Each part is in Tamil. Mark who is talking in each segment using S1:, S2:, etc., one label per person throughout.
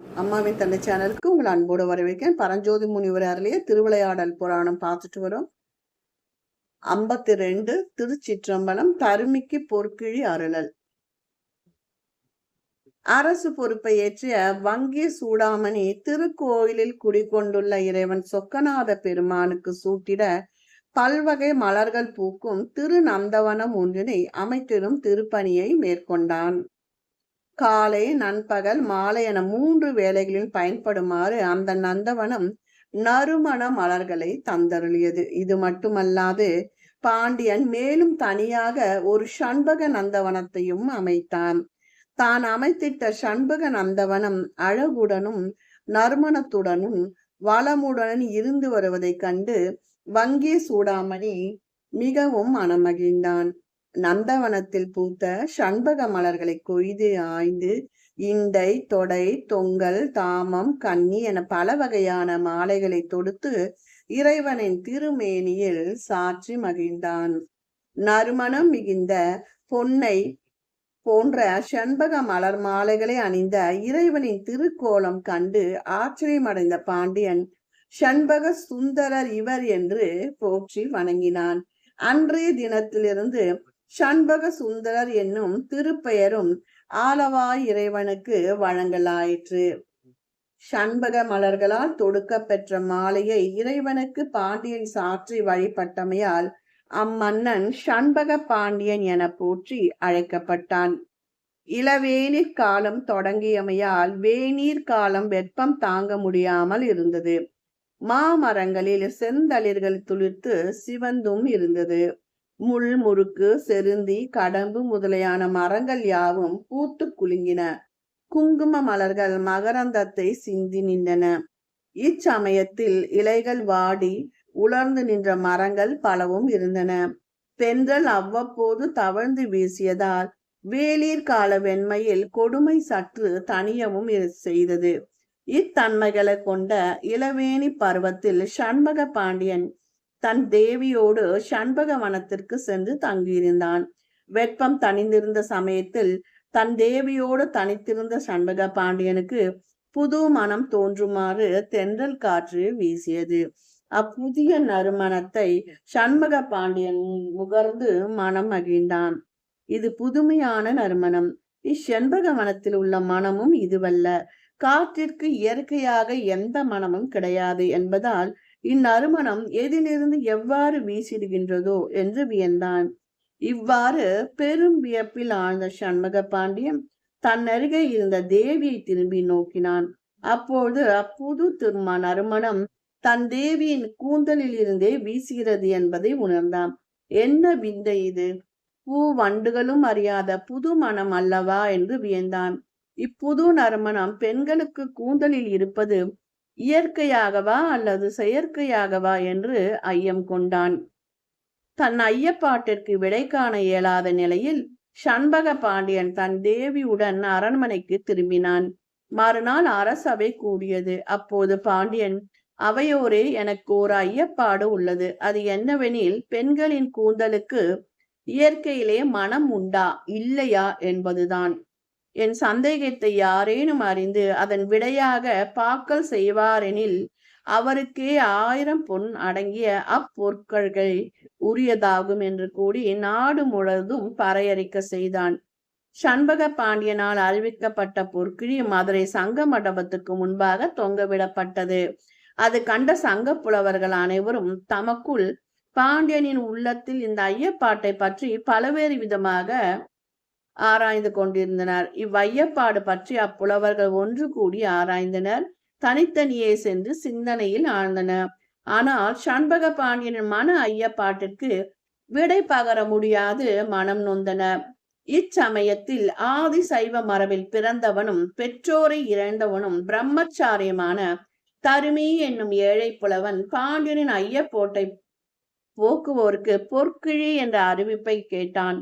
S1: அம்மாவின் தந்தை சேனலுக்கு உங்களை அன்போடு வரவேற்கிறேன். பரஞ்சோதி முனிவர் அருளிய திருவிளையாடல் புராணம் பார்த்துட்டு வரோம். ஐம்பத்தி ரெண்டு திருச்சிற்றம்பலம் தருமிக்கு பொற்கிழி அருளல். அரசு பொறுப்பை ஏற்றிய வங்கி சூடாமணி திருக்கோயிலில் குடிகொண்டுள்ள இறைவன் சொக்கநாத பெருமானுக்கு சூட்டிட பல்வகை மலர்கள் பூக்கும் திரு நந்தவனம் ஒன்றினை அமைத்திடும் திருப்பணியை மேற்கொண்டான். காலை நண்பகல் மாலை என மூன்று வேளைகளில் பயன்படுமாறு அந்த நந்தவனம் நறுமண மலர்களை தந்தருளியது. இது மட்டுமல்லாது பாண்டியன் மேலும் தனியாக ஒரு சண்பக நந்தவனத்தையும் அமைத்தான். தான் அமைத்திட்ட சண்பக நந்தவனம் அழகுடனும் நறுமணத்துடனும் வளமுடன் இருந்து வருவதைக் கண்டு வங்கே சூடாமணி மிகவும் மனமகிழ்ந்தான். நந்தவனத்தில் பூத்த சண்பக மலர்களை கொய்து ஆய்ந்து இண்டை தொடை தொங்கல் தாமம் கன்னி என பல வகையான மாலைகளை தொடுத்து இறைவனின் திருமேனியில் சாற்றி மகிழ்ந்தான். நறுமணம் மிகுந்த பொன்னை போன்ற செண்பக மலர் மாலைகளை அணிந்த இறைவனின் திருக்கோலம் கண்டு ஆச்சரியமடைந்த பாண்டியன் செண்பக சுந்தரர் இவர் என்று போற்றி வணங்கினான். அன்றைய தினத்திலிருந்து சண்பக சுந்தரர் என்னும் திருப்பெயரும் ஆலவாய் இறைவனுக்கு வழங்கலாயிற்று. சண்பக மலர்களால் தொடுக்க பெற்ற மாலையை இறைவனுக்கு பாண்டியன் சாற்றி வழிபட்டமையால் அம்மன்னன் சண்பக பாண்டியன் என போற்றி அழைக்கப்பட்டான். இளவேநீர் காலம் தொடங்கியமையால் வேநீர் காலம் வெப்பம் தாங்க முடியாமல் இருந்தது. மாமரங்களில் செந்தளிர்கள் துளிர்த்து சிவந்தும் இருந்தது. முள் முறுக்கு செருந்தி கடம்பு முதலியான மரங்கள் யாவும் பூத்து குலுங்கின. குங்கும மலர்கள் மகரந்தத்தை சிந்தி நின்றன. இச்சமயத்தில் இலைகள் வாடி உலர்ந்து நின்ற மரங்கள் பலவும் இருந்தன. தென்றல் அவ்வப்போது தவழ்ந்து வீசியதால் வேலீர் கால வெண்மையில் கொடுமை சற்று தனியவும் செய்தது. இத்தன்மைகளை கொண்ட இளவேணி பருவத்தில் சண்பக பாண்டியன் தன் தேவியோடு சண்பக வனத்திற்கு சென்று தங்கியிருந்தான். வெப்பம் தணிந்திருந்த சமயத்தில் தன் தேவியோடு தனித்திருந்த சண்பக பாண்டியனுக்கு புது மனம் தோன்றுமாறு தென்றல் காற்று வீசியது. அப்புதிய நறுமணத்தை சண்முக பாண்டியன் முகர்ந்து மனம் மகிழ்ந்தான். இது புதுமையான நறுமணம். இச்செண்பக வனத்தில் உள்ள மனமும் இதுவல்ல. காற்றிற்கு இயற்கையாக எந்த மனமும் கிடையாது என்பதால் இந்நறுமணம் எதிலிருந்து எவ்வாறு வீசிடுகின்றதோ என்று வியந்தான். இவ்வாறு பெரும் வியப்பில் ஆழ்ந்த சண்முக பாண்டியன் தன் அருகே இருந்த தேவியை திரும்பி நோக்கினான். அப்போது அப்புது திருமண நறுமணம் தன் தேவியின் கூந்தலில் இருந்தே வீசுகிறது என்பதை உணர்ந்தான். என்ன விந்தை இது? பூ வண்டுகளும் அறியாத புது மனம் அல்லவா? என்று வியந்தான். இப்புது நறுமணம் பெண்களுக்கு கூந்தலில் இருப்பது இயற்கையாகவா அல்லது செயற்கையாகவா என்று ஐயம் கொண்டான். தன் ஐயப்பாட்டிற்கு விடை காண இயலாத நிலையில் சண்பக பாண்டியன் தன் தேவியுடன் அரண்மனைக்கு திரும்பினான். மறுநாள் அரசவை கூடியது. அப்போது பாண்டியன் அவையோரே எனக்கு ஒரு ஐயப்பாடு உள்ளது. அது என்னவெனில் பெண்களின் கூந்தலுக்கு இயற்கையிலே மனம் உண்டா? இல்லையா? என்பதுதான். என் சந்தேகத்தை யாரேனும் அறிந்து அதன் விடையாக பாக்கல் செய்வாரெனில் அவருக்கே ஆயிரம் பொன் அடங்கிய அப்பொற்கள்கள் உரியதாகும் என்று கூறி நாடு முழுவதும் பறையறிக்க செய்தான். சண்பக பாண்டியனால் அறிவிக்கப்பட்ட பொற்கிழி மதுரை சங்க மண்டபத்துக்கு முன்பாக தொங்கவிடப்பட்டது அது கண்ட சங்க புலவர்கள் அனைவரும் தமக்குள் பாண்டியனின் உள்ளத்தில் இந்த ஐயப்பாட்டை பற்றி பலவேறு விதமாக ஆராய்ந்து கொண்டிருந்தனர். இவ்வையப்பாடு பற்றி அப்புலவர்கள் ஒன்று கூடி ஆராய்ந்தனர். தனித்தனியே சென்று சிந்தனையில் ஆழ்ந்தனர். ஆனால் சண்பக பாண்டியனின் மன ஐயப்பாட்டிற்கு விடை பகர முடியாது மனம் நொந்தனர். இச்சமயத்தில் ஆதி சைவ மரபில் பிறந்தவனும் பெற்றோரை இழந்தவனும் பிரம்மச்சாரியமான தருமி என்னும் ஏழை புலவன் பாண்டியனின் ஐயப்போட்டை போக்குவோருக்கு பொற்கிழி என்ற அறிவிப்பை கேட்டான்.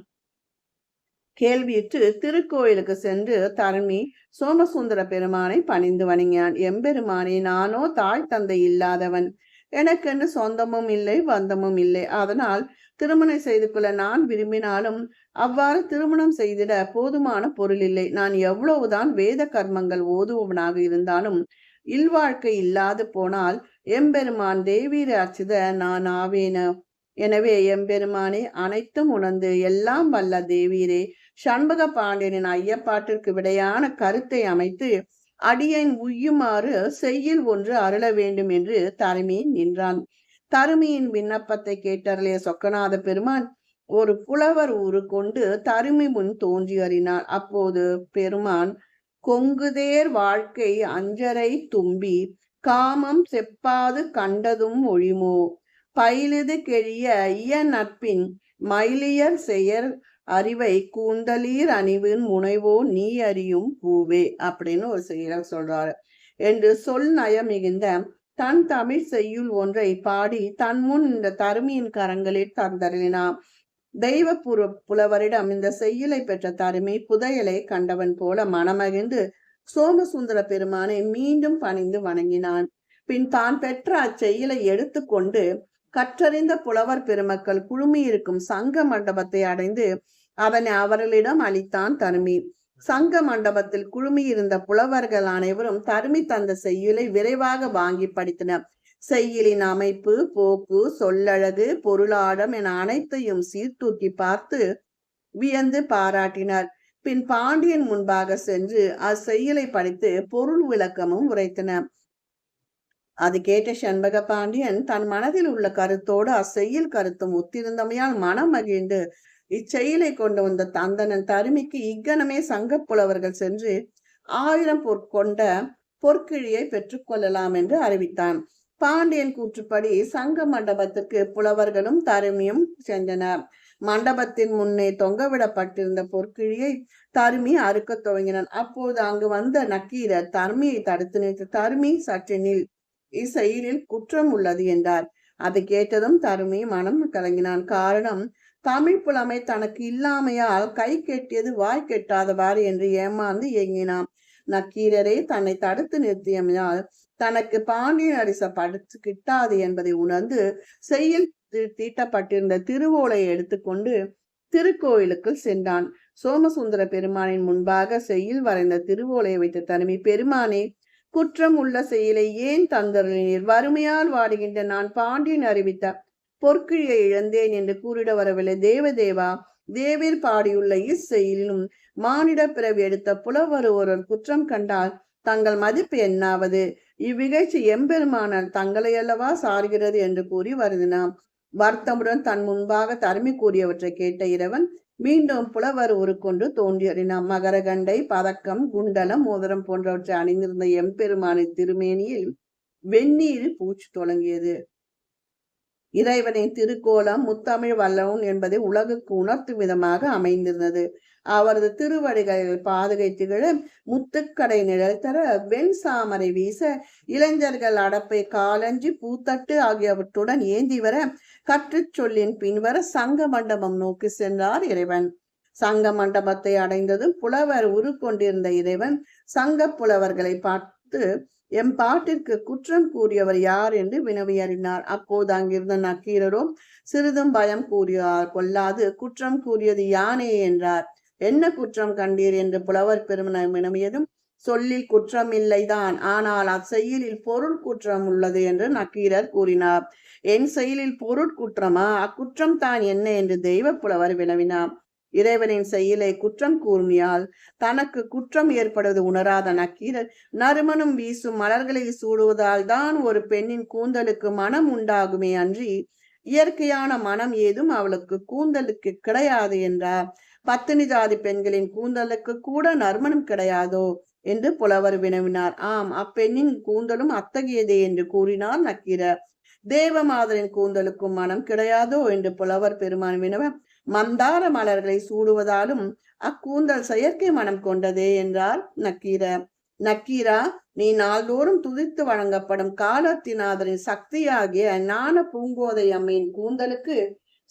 S1: கேள்வியுற்று திருக்கோயிலுக்கு சென்று தருமி சோமசுந்தர பெருமானை பணிந்து வணங்கினான். எம்பெருமானே நானோ தாய் தந்தை இல்லாதவன். எனக்கென்று சொந்தமும் இல்லை வந்தமும் இல்லை. அதனால் திருமணம் செய்து கொள்ள நான் விரும்பினாலும் அவ்வாறு திருமணம் செய்திட போதுமான பொருள் இல்லை. நான் எவ்வளவுதான் வேத கர்மங்கள் ஓதுவனாக இருந்தாலும் இல்வாழ்க்கை இல்லாது போனால் எம்பெருமான் தேவீர அர்ச்சித நான் ஆவேன. எனவே எம்பெருமானே அனைத்தும் உணர்ந்து எல்லாம் வல்ல தேவீரே சண்பக பாண்டியனின் ஐயப்பாட்டிற்கு விடையான கருத்தை அமைத்து அடியேன் உய்யுமாறு செய்யில் ஒன்று அருள வேண்டும் என்று தருமி நின்றான். தருமியின் விண்ணப்பத்தை கேட்டருளிய சொக்கநாத பெருமான் ஒரு புலவர் ஊரு கொண்டு தருமி முன் தோன்றி அறினார். அப்போது பெருமான் கொங்குதேர் வாழ்க்கை அஞ்சரை தும்பி காமம் செப்பாது கண்டதும் ஒழிமோ? பயிலுது கெழிய இய நட்பின் மயிலியர் செயர் அறிவை கூந்தலீர் அணிவின் முனைவோ நீ அறியும் பூவே அப்படின்னு ஒரு செயலர் சொல்றாரு. என்று சொல் நயம் மிகுந்த தன் தமிழ் செய்யுள் ஒன்றை பாடி தன் முன் இந்த தருமியின் கரங்களில் தந்தருளினான் தெய்வ புற புலவரிடம் இந்த செய்யலை பெற்ற தருமி புதையலை கண்டவன் போல மனமகிழ்ந்து சோமசுந்தர பெருமானை மீண்டும் பணிந்து வணங்கினான். பின் தான் பெற்ற அச்செயலை எடுத்துக்கொண்டு கற்றறிந்த புலவர் பெருமக்கள் குழுமியிருக்கும் சங்க மண்டபத்தை அடைந்து அதனை அவர்களிடம் அளித்தான் தருமி. சங்க மண்டபத்தில் குழுமியிருந்த புலவர்கள் அனைவரும் தருமி தந்த செய்யுளை விரைவாக வாங்கி படித்தனர். செய்யுளின் அமைப்பு போக்கு சொல்லழகு பொருளாடம் என அனைத்தையும் சீர்தூக்கி பார்த்து வியந்து பாராட்டினார். பின் பாண்டியன் முன்பாக சென்று அச்செயலை படித்து பொருள் விளக்கமும் உரைத்தனர். அது கேட்ட செண்பக பாண்டியன் தன் மனதில் உள்ள கருத்தோடு அச்செயல் கருத்தும் ஒத்திருந்தமையால் மனம் மகிழ்ந்து இச்செயலை கொண்டு வந்த தந்தனன் தருமிக்கு இக்கணமே சங்க புலவர்கள் சென்று ஆயிரம் பொற்கொண்ட பொற்கிழியை பெற்றுக்கொள்ளலாம் என்று அறிவித்தான். பாண்டியன் கூற்றுப்படி சங்க மண்டபத்துக்கு புலவர்களும் தருமியும் சென்றனர். மண்டபத்தின் முன்னே தொங்கவிடப்பட்டிருந்த பொற்கிழியை தருமி அறுக்க துவங்கினான். அப்போது அங்கு வந்த நக்கீரர் தருமியை தடுத்து நிறுத்த தருமி சற்று நில். இச்செயலில் குற்றம் உள்ளது என்றார். அதை கேட்டதும் தருமி மனம் கலங்கினான். காரணம் தமிழ் புலமை தனக்கு இல்லாமையால் கை கெட்டியது வாய் கெட்டாதவாறு என்று ஏமாந்து இயங்கினான். நக்கீரரே தன்னை தடுத்து நிறுத்தியமையால் தனக்கு பாண்டியன் அரிச படுத்து கிட்டாது என்பதை உணர்ந்து செய்யில் தீட்டப்பட்டிருந்த திருவோலை எடுத்துக்கொண்டு திருக்கோயிலுக்குள் சென்றான். சோமசுந்தர பெருமானின் முன்பாக செய்யில் வரைந்த திருவோலையை வைத்த தனிமை பெருமானே குற்றம் உள்ள செயலை ஏன் தந்தருளினீர்? வறுமையால் வாடுகின்ற நான் பாண்டியன் அறிவித்த பொற்கிழியை இழந்தேன் என்று கூறிட வரவில்லை. தேவதேவா தேவிர் பாடியுள்ள இச்செயலிலும் மானிட பிறவி எடுத்த புலவர் ஒருவர் குற்றம் கண்டால் தங்கள் மதிப்பு என்னாவது? இவ்விகழ்ச்சி எம்பெருமானால் தங்களை அல்லவா சார்கிறது என்று கூறி வருதினாம் வருத்தமுடன் தன் முன்பாக தருமி கூறியவற்றை கேட்ட இறைவன் மீண்டும் புலவர் உருக்கொண்டு தோன்றியறினாம் மகரகண்டை பதக்கம் குண்டலம் மோதிரம் போன்றவற்றை அணிந்திருந்த எம்பெருமானின் திருமேனியில் வெந்நீர் பூச்சி தொடங்கியது இறைவனின் திருக்கோலம் முத்தமிழ் வல்லவன் என்பதை உலகுக்கு உணர்த்தும் விதமாக அமைந்திருந்தது. அவரது திருவடிகளில் பாதுகை திகழ முத்துக்கடை நிழல் தர வெண் சாமரை வீச இளைஞர்கள் அடப்பை காலஞ்சி பூத்தட்டு ஆகியவற்றுடன் ஏந்தி வர கற்றுச் சொல்லின் பின்வர சங்க மண்டபம் நோக்கி சென்றார் இறைவன். சங்க மண்டபத்தை அடைந்ததும் புலவர் உருக்கொண்டிருந்த இறைவன் சங்க புலவர்களை பார்த்து எம் பாட்டிற்கு குற்றம் கூறியவர் யார்? என்று வினவியறினார் அப்போது அங்கிருந்த நக்கீரரோ சிறிதும் பயம் கூறியார் கொல்லாது குற்றம் கூறியது யானே? என்றார். என்ன குற்றம் கண்டீர்? என்று புலவர் பெருமனை வினவியதும் சொல்லில் குற்றமில்லைதான் ஆனால் அச்செயலில் பொருள் குற்றம் உள்ளது என்று நக்கீரர் கூறினார். என் செயலில் பொருட்குற்றமா அக்குற்றம் தான் என்ன என்று தெய்வ புலவர் வினவினார். இறைவனின் செயலை குற்றம் கூர்மையால் தனக்கு குற்றம் ஏற்படுவது உணராத நக்கீரர் நறுமணம் வீசும் மலர்களை சூடுவதால் தான் ஒரு பெண்ணின் கூந்தலுக்கு மனம் உண்டாகுமே அன்றி இயற்கையான மனம் ஏதும் அவளுக்கு கூந்தலுக்கு கிடையாது என்றார். பத்தினி ஜாதி பெண்களின் கூந்தலுக்கு கூட நறுமணம் கிடையாதோ? என்று புலவர் வினவினார். ஆம் அப்பெண்ணின் கூந்தலும் அத்தகையதே என்று கூறினார் நக்கீரர். தேவமாதரின் கூந்தலுக்கும் மனம் கிடையாதோ என்று புலவர் பெருமான் வினவ மந்தார மலர்களை சூடுவதாலும் அக்கூந்தல் செயற்கை மனம் கொண்டதே என்றார் நக்கீர நக்கீரா நீ நாள்தோறும் துதித்து வழங்கப்படும் காலத்தினாதரின் சக்தியாகிய ஞான பூங்கோதை அம்மையின் கூந்தலுக்கு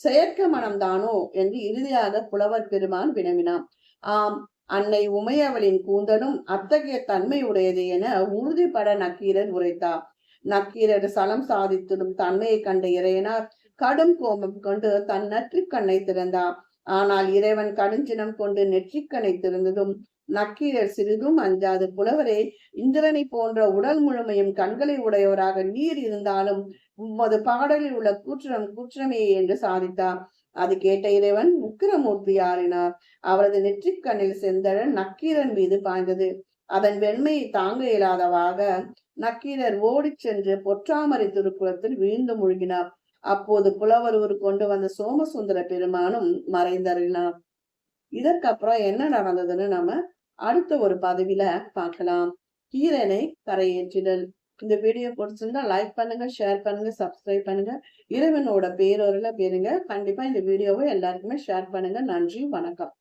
S1: செயற்கை மனம்தானோ என்று இறுதியாக புலவர் பெருமான் வினவினான் ஆம் அன்னை உமையவளின் கூந்தலும் அத்தகைய தன்மை உடையது என உறுதிபட நக்கீரர் உரைத்தார் நக்கீரர் சலம் சாதித்திடும் தன்மையை கண்ட இறையனார் கடும் கோபம் கொண்டு தன் நற்றிக்கண்ணை திறந்தார் ஆனால் இறைவன் கடுஞ்சினம் கொண்டு நெற்றிக்கண்ணை திறந்ததும் நக்கீரர் சிறிதும் அஞ்சாது. புலவரே இந்திரனை போன்ற உடல் முழுமையும் கண்களை உடையவராக நீர் இருந்தாலும் உமது பாடலில் உள்ள கூற்றம் கூற்றமே என்று சாதித்தார் அது கேட்ட இறைவன் உக்கிரமூர்த்தி ஆறினார் அவரது நெற்றிக்கண்ணில் செந்தழல் நக்கீரன் மீது பாய்ந்தது. அதன் வெண்மையை தாங்க இயலாதவாக நக்கீரர் ஓடிச் சென்று பொற்றாமரை திருக்குளத்தில் வீழ்ந்து மூழ்கினார். அப்போது புலவர் ஒரு கொண்டு வந்த சோமசுந்தர பெருமானும் மறைந்தறினார் இதற்கப்புறம் என்ன நடந்ததுன்னு நம்ம அடுத்த ஒரு பதவியில பார்க்கலாம். கீரனை கரையேற்றிடல். இந்த வீடியோ பிடிச்சிருந்தா லைக் பண்ணுங்க ஷேர் பண்ணுங்க சப்ஸ்கிரைப் பண்ணுங்க. இறைவனோட பேரொருல பேருங்க கண்டிப்பா இந்த வீடியோவை எல்லாருக்குமே ஷேர் பண்ணுங்க. நன்றி வணக்கம்.